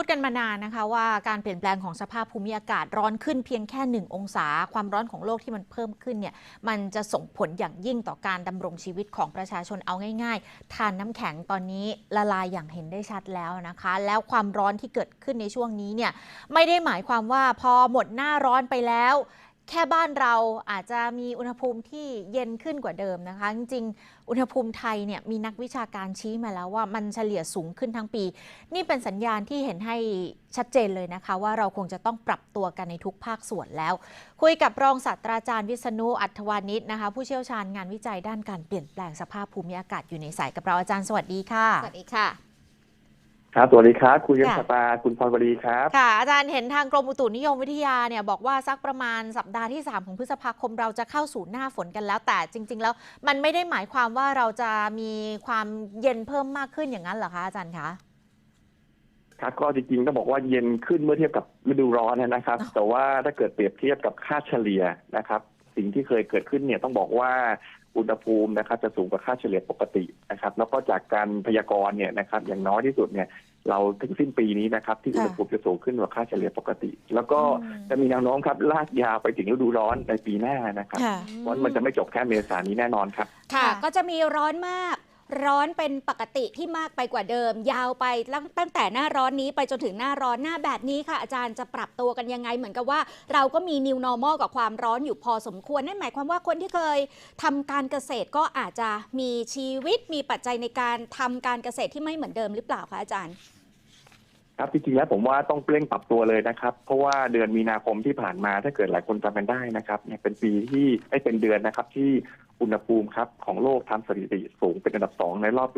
พูดกันมานานนะคะว่าการเปลี่ยนแปลงของสภาพภูมิอากาศร้อนขึ้นเพียงแค่ 1 องศา ความร้อนของโลกที่มันเพิ่มขึ้นเนี่ยมันจะส่งผลอย่างยิ่งต่อการดำรงชีวิตของประชาชนเอาง่ายๆ ทานน้ำแข็งตอนนี้ละลายอย่างเห็นได้ชัดแล้วนะคะ แล้วความร้อนที่เกิดขึ้นในช่วงนี้เนี่ยไม่ได้หมายความว่าพอหมดหน้าร้อนไปแล้ว แค่บ้านเราอาจจะมีอุณหภูมิที่เย็นขึ้นกว่าเดิมนะคะ จริงๆ อุณหภูมิไทยเนี่ยมีนักวิชาการชี้มาแล้วว่ามันเฉลี่ยสูงขึ้นทั้งปี นี่เป็นสัญญาณที่เห็นให้ชัดเจนเลยนะคะ ว่าเราคงจะต้องปรับตัวกันในทุกภาคส่วนแล้ว คุยกับรองศาสตราจารย์วิษณุอัธวานิชนะคะ ผู้เชี่ยวชาญงานวิจัยด้านการเปลี่ยนแปลงสภาพภูมิอากาศอยู่ในสายกับเราอาจารย์สวัสดีค่ะ สวัสดีค่ะ ครับสวัสดีครับ คุณยศค่ะตาคุณพรวดีครับ ค่ะอาจารย์เห็นทางกรมอุตุนิยมวิทยาเนี่ยบอกว่าสักประมาณสัปดาห์ที่ 3 ของพฤษภาคมเราจะเข้าสู่หน้าฝนกันแล้ว แต่จริง ๆ แล้วมันไม่ได้หมายความว่าเราจะมีความเย็นเพิ่มมากขึ้นอย่างนั้นเหรอคะอาจารย์คะครับก็จริงๆต้องบอกว่าเย็นขึ้นเมื่อเทียบกับฤดูร้อนนะครับอ๋อแต่ว่าถ้าเกิดเปรียบเทียบกับค่าเฉลี่ยนะครับ สิ่งที่เคยเกิดขึ้นเนี่ยต้องบอกว่าอุณหภูมินะครับจะสูงกว่าค่าเฉลี่ยปกตินะครับ แล้วก็จากการพยากรณ์เนี่ยนะครับอย่างน้อยที่สุดเนี่ย เราถึงสิ้นปีนี้นะครับ ที่อุณหภูมิจะสูงขึ้นกว่าค่าเฉลี่ยปกติ แล้วก็อืมจะมีแนวโน้มครับลากยาวไปถึงฤดูร้อนในปีหน้านะครับค่ะเพราะมันจะไม่จบแค่เมษายนนี้แน่นอนครับค่ะค่ะ ก็จะมีร้อนมาก ร้อนเป็นปกติที่มากไปกว่าเดิม ยาวไปตั้งตั้งแต่หน้าร้อนนี้ไปจนถึงหน้าร้อนหน้าแบบนี้ค่ะ อาจารย์จะปรับตัวกันยังไง เหมือนกับว่าเราก็มี new normal กับความร้อนอยู่พอสมควรนั่นหมายความว่าคนที่เคยทำการเกษตรก็อาจจะมีชีวิตมีปัจจัยในการทำการเกษตรที่ไม่เหมือนเดิมหรือเปล่าคะอาจารย์ ครับจริงๆแล้วผมว่าต้องเร่งปรับตัวเลยนะครับ เพราะว่าเดือนมีนาคมที่ผ่านมาถ้าเกิดหลายคนจำกันได้นะครับเนี่ยเป็นปีที่ไม่เป็นเดือนนะครับ ที่อุณหภูมิครับของโลกทำสถิติสูงเป็นอันดับสองในรอบ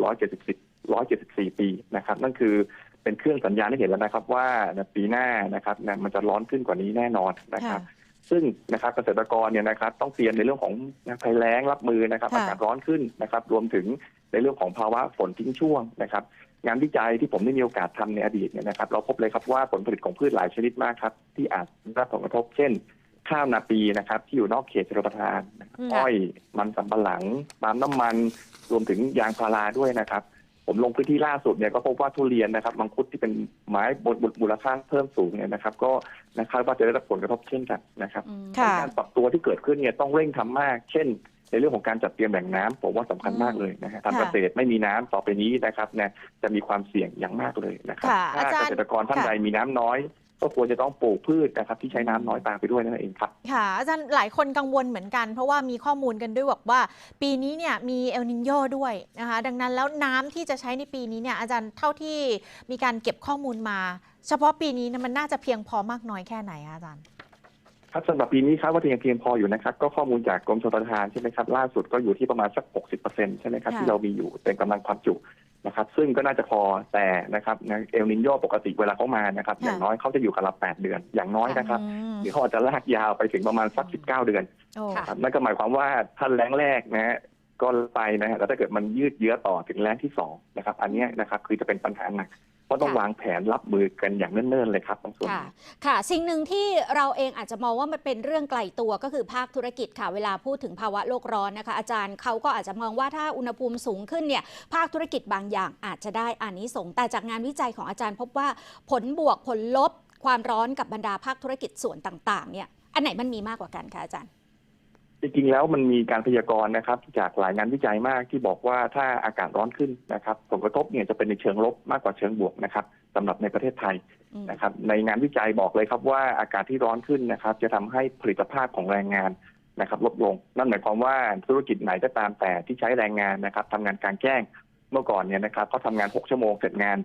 174 174 ปีนะครับ นั่นคือเป็นเครื่องสัญญาณให้เห็นแล้วนะครับ ว่าปีหน้านะครับนะมันจะร้อนขึ้นกว่านี้แน่นอนนะครับ ซึ่งนะครับเกษตรกรเนี่ยนะครับต้องเตรียมในเรื่องของภัยแล้งรับมือนะครับค่ะ อากาศร้อนขึ้นนะครับรวมถึงในเรื่องของภาวะฝนทิ้งช่วงนะครับงานวิจัยที่ผมได้มีโอกาสทำในอดีตเนี่ยนะครับ เราพบเลยครับว่าผลผลิตของพืชหลายชนิดมากครับ ที่อาจได้รับผลกระทบ เช่น ข้าวนาปีนะครับที่อยู่นอกเขตชลประทานนะครับอืมอ้อยมันสำปะหลังปาล์มน้ำมัน รวมถึงยางพาราด้วยนะครับ ผมลงพื้นที่ล่าสุดเนี่ยก็พบว่าทุเรียนนะครับมังคุดที่เป็นไม้บนมูลค่าเพิ่มสูงเนี่ยนะครับ ก็นะครับว่าจะได้รับผลกระทบเช่นกันนะครับค่ะการปรับตัวที่เกิดขึ้นเนี่ยต้องเร่งทำมาก เช่น ในเรื่องของการจัดเตรียมแหล่งน้ำผมว่าสำคัญมากเลยนะฮะค่ะทำเกษตรไม่มีน้ำต่อไปนี้นะครับนะจะมีความเสี่ยงอย่างมากเลยนะครับค่ะถ้าอาจารย์เกษตรกรท่านค่ะใดมีน้ำน้อย ก็ควรจะต้องปลูกพืชนะครับที่ใช้น้ำน้อยตามไปด้วยนั่นเองครับค่ะอาจารย์หลายคนกังวลเหมือนกัน เพราะว่ามีข้อมูลกันด้วยบอกว่า ปีนี้เนี่ยมีเอลนินโยด้วยนะคะดังนั้นแล้วน้ำที่จะใช้ในปีนี้เนี่ยอาจารย์เท่าที่มีการเก็บข้อมูลมา เฉพาะปีนี้เนี่ยมันน่าจะเพียงพอมากน้อยแค่ไหนคะอาจารย์ครับสำหรับปีนี้ครับว่าจะยังเพียงพออยู่นะครับ ก็ข้อมูลจากกรมชลประทานใช่ไหมครับล่าสุดก็อยู่ที่ประมาณสัก 60%ใช่ไหมครับค่ะที่เรามีอยู่เป็นกำลังความจุ นะครับ ซึ่งก็น่าจะพอแต่นะครับเอลนินโยปกติเวลาเขามานะครับค่ะอย่างน้อยเขาจะอยู่กับเรา8เดือน อย่างน้อยนะครับอืมหรือเขาอาจจะลากยาวไปถึงประมาณสัก19เดือนโอ้ค่ะครับนั่นก็หมายความว่าท่านแรงแรกนะฮะก็ไปนะฮะแล้วถ้าเกิดมันยืดเยื้อต่อถึงแรงที่สองนะครับ อันเนี้ยนะครับคือจะเป็นปัญหาหนัก เพราะต้องค่ะวางแผนรับมือกันอย่างเนิ่นๆเลยครับตรงส่วนค่ะนี้ค่ะ สิ่งหนึ่งที่เราเองอาจจะมองว่ามันเป็นเรื่องไกลตัวก็คือภาคธุรกิจค่ะ เวลาพูดถึงภาวะโลกร้อนนะคะ อาจารย์เขาก็อาจจะมองว่าถ้าอุณหภูมิสูงขึ้นเนี่ยภาคธุรกิจบางอย่างอาจจะได้อานิสงส์แต่จากงานวิจัยของอาจารย์พบว่าผลบวกผลลบ ความร้อนกับบรรดาภาคธุรกิจส่วนต่างๆเนี่ยอันไหนมันมีมากกว่ากันคะอาจารย์ จริงๆแล้วมันมีการพยากรณ์นะครับ จากหลายงานวิจัยมากที่บอกว่าถ้าอากาศร้อนขึ้นนะครับ ผลกระทบเนี่ยจะเป็นในเชิงลบมากกว่าเชิงบวกนะครับสำหรับในประเทศไทยอืมนะครับ ในงานวิจัยบอกเลยครับว่าอากาศที่ร้อนขึ้นนะครับ จะทำให้ผลิตภาพของแรงงานนะครับ ลดลง นั่นหมายความว่าธุรกิจไหนก็ตามแต่ที่ใช้แรงงานนะครับทำงานกลางแจ้งเมื่อก่อนเนี่ยนะครับเขาทำงาน 6 ชั่วโมงเสร็จงาน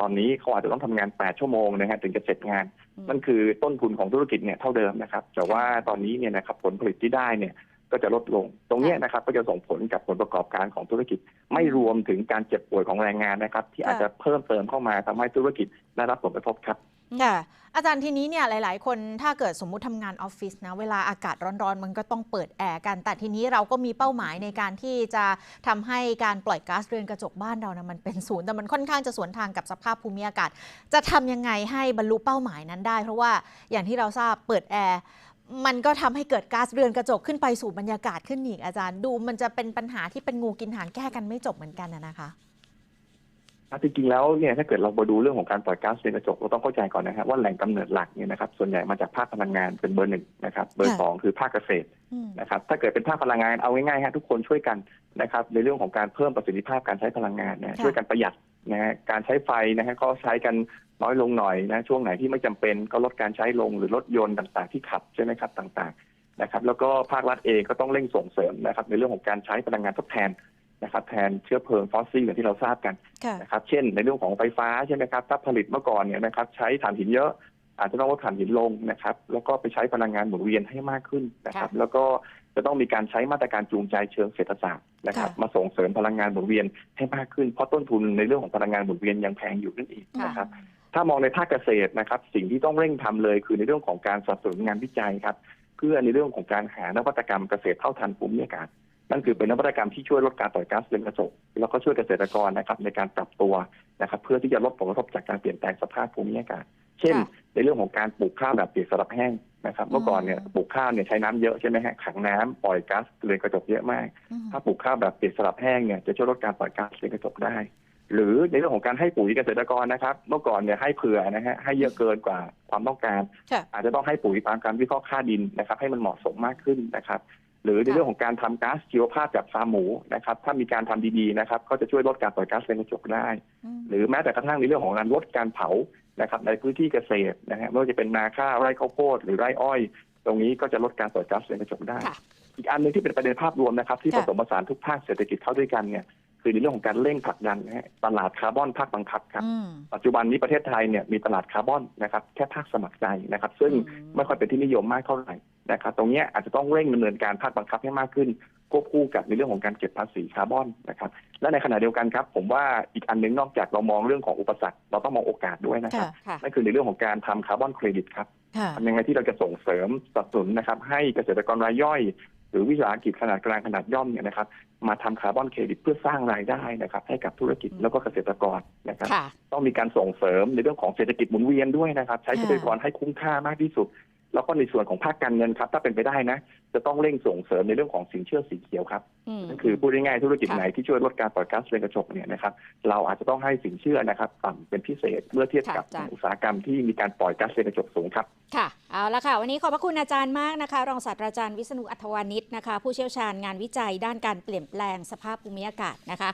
ตอนนี้เขาอาจจะต้องทำงาน 8 ชั่วโมงนะฮะถึงจะเสร็จงานอืมนั่นคือต้นทุนของธุรกิจเนี่ยเท่าเดิมนะครับ แต่ว่าตอนนี้เนี่ยนะครับผลผลิตที่ได้เนี่ยก็จะลดลง ตรงเนี้ยนะครับก็จะส่งผลกับผลประกอบการของธุรกิจ ไม่รวมถึงการเจ็บป่วยของแรงงานนะครับ ที่อาจจะเพิ่มเติมเข้ามาทำให้ธุรกิจได้รับผลกระทบครับ ค่ะอาจารย์ทีนี้เนี่ยหลาย ๆ คนถ้าเกิดสมมุติทำงานออฟฟิศนะเวลาอากาศร้อน ๆ มันก็ต้องเปิดแอร์กัน แต่ทีนี้เราก็มีเป้าหมายในการที่จะทำให้การปล่อยก๊าซเรือนกระจกบ้านเรานะมันเป็นศูนย์แต่มันค่อนข้างจะสวนทางกับสภาพภูมิอากาศ จะทำยังไงให้บรรลุเป้าหมายนั้นได้ เพราะว่าอย่างที่เราทราบเปิดแอร์มันก็ทำให้เกิดก๊าซเรือนกระจกขึ้นไปสู่บรรยากาศขึ้นอีกอาจารย์ ดูมันจะเป็นปัญหาที่เป็นงูกินหางแก้กันไม่จบเหมือนกันนะคะ จริงๆแล้วเนี่ยถ้าเกิดเรามาดูเรื่องของการปล่อยก๊าซเรือนกระจกเราต้องเข้าใจก่อนนะครับว่าแหล่งกำเนิดหลักเนี่ยนะครับส่วนใหญ่มาจากภาคพลังงานเป็นเบอร์หนึ่งนะครับเบอร์ค่ะสองคือภาคเกษตรอืมนะครับถ้าเกิดเป็นภาคพลังงานเอาง่ายๆฮะทุกคนช่วยกันนะครับในเรื่องของการเพิ่มประสิทธิภาพการใช้พลังงานนะค่ะช่วยกันประหยัดนะฮะการใช้ไฟนะฮะก็ใช้กันน้อยลงหน่อยนะช่วงไหนที่ไม่จำเป็นก็ลดการใช้ลงหรือรถยนต์ต่างๆที่ขับใช่ไหมครับต่างๆนะครับแล้วก็ภาครัฐเองก็ต้องเร่งส่งเสริมนะครับในเรื่องของการใช้พลังงานทดแทน นะครับแทนเชื้อเพลิงฟอสซิลอย่างที่เราทราบกันค่ะนะครับเช่น ในเรื่องของไฟฟ้าใช่ไหมครับถ้าผลิตเมื่อก่อนเนี่ยนะครับใช้ถ่านหินเยอะ อาจจะต้องลดถ่านหินลงนะครับแล้วก็ไปใช้พลังงานหมุนเวียนให้มากขึ้นนะครับค่ะแล้วก็จะต้องมีการใช้มาตรการจูงใจเชิงเศรษฐศาสตร์นะครับค่ะมาส่งเสริมพลังงานหมุนเวียนให้มากขึ้นเพราะต้นทุนในเรื่องของพลังงานหมุนเวียนยังแพงอยู่นั่นเองนะครับถ้ามองในภาคเกษตรนะครับสิ่งที่ต้องเร่งทำเลยคือในเรื่องของการสนับสนุนงานวิจัยครับเพื่อในเรื่องของการหานวัตกรรมเกษตรเท่าทันภูมิอากาศ นั่นคือเป็นนวัตกรรมที่ช่วยลดการปล่อยก๊าซเรือนกระจกแล้วก็ช่วยเกษตรกรนะครับในการปรับตัวนะครับเพื่อที่จะลดผลกระทบจากการเปลี่ยนแปลงสภาพภูมิอากาศ เช่นค่ะในเรื่องของการปลูกข้าวแบบเปียกสลับแห้งนะครับเมื่อก่อนเนี่ยปลูกข้าวเนี่ยใช้น้ำเยอะใช่ไหมฮะขังน้ำปล่อยก๊าซเรือนกระจกเยอะมากอืมถ้าปลูกข้าวแบบเปียกสลับแห้งเนี่ยจะช่วยลดการปล่อยก๊าซเรือนกระจกได้ หรือในเรื่องของการให้ปุ๋ยเกษตรกรนะครับ เมื่อก่อนเนี่ยให้เผื่อนะฮะให้เยอะเกินกว่าความต้องการค่ะอาจจะต้องให้ปุ๋ยตามการวิเคราะห์ค่าดินนะครับ ให้มันเหมาะสมมากขึ้นนะครับ หรือในเรื่องของการทำก๊าซชีวภาพจากฟาร์มหมูนะครับ ถ้ามีการทำดีๆนะครับ ก็จะช่วยลดการปล่อยก๊าซเรือนกระจกได้อืมหรือแม้แต่กระทั่งในเรื่องของการลดการเผานะครับในพื้นที่เกษตรนะฮะไม่ว่าจะเป็นนาข้าวไร่ข้าวโพดหรือไร่อ้อย ตรงนี้ก็จะลดการปล่อยก๊าซเรือนกระจกได้ค่ะอีกอันหนึงที่เป็นประเด็นภาพรวมนะครับ ที่ผค่ะสมผสานทุกภาคเศรษฐกิจเข้าด้วยกันเนี่ยคือในเรื่องของการเร่งผลักดันนะฮะตลาดคาร์บอนภาคบังคับครับอืมปัจจุบันนี้ประเทศไทยเนี่ยมีตลาดคาร์บอนนะครับแค่ภาคสมัครใจนะครับ ซึ่งอืมไม่ค่อยเป็นที่นิยมมากเท่าไหร่ นะครับตรงเนี้ยอาจจะต้องเร่งดำเนินการภาคบังคับให้มากขึ้นควบคู่กับในเรื่องของการเก็บภาษีคาร์บอนนะครับและในขณะเดียวกันครับ ผมว่าอีกอันหนึงนอกจากเรามองเรื่องของอุปสรรค เราต้องมองโอกาสด้วยนะครับค่ะค่ะนั่นคือในเรื่องของการทำคาร์บอนเครดิตครับค่ะทำยังไงที่เราจะส่งเสริมสนับสนุนนะครับ ให้เกษตรกรรายย่อย หรือวิสาหกิจขนาดกลางขนาดย่อมเนี่ยนะครับ มาทำคาร์บอนเครดิตเพื่อสร้างรายได้นะครับ ให้กับธุรกิจแล้วก็เกษตรกรนะครับค่ะต้องมีการส่งเสริมในเรื่องของเศรษฐกิจหมุนเวียนด้วยนะครับ ใช้ค่ะทรัพยากรให้คุ้มค่ามากที่สุด แล้วก็ในส่วนของภาคการเงินครับ ถ้าเป็นไปได้นะ จะต้องเร่งส่งเสริมในเรื่องของสินเชื่อสีเขียวครับอืมนั่นคือพูดง่ายๆธุรกิจค่ะไหนที่ช่วยลดการปล่อยก๊าซเรือนกระจกเนี่ยนะครับเราอาจจะต้องให้สินเชื่อนะครับต่ำเป็นพิเศษเมื่อเทียบกับค่ะอาจารย์อุตสาหกรรมที่มีการปล่อยก๊าซเรือนกระจกสูงครับค่ะเอาละค่ะ วันนี้ขอบพระคุณอาจารย์มากนะคะ รองศาสตราจารย์วิษณุอัธวานิชนะคะ ผู้เชี่ยวชาญงานวิจัยด้านการเปลี่ยนแปลงสภาพภูมิอากาศนะคะ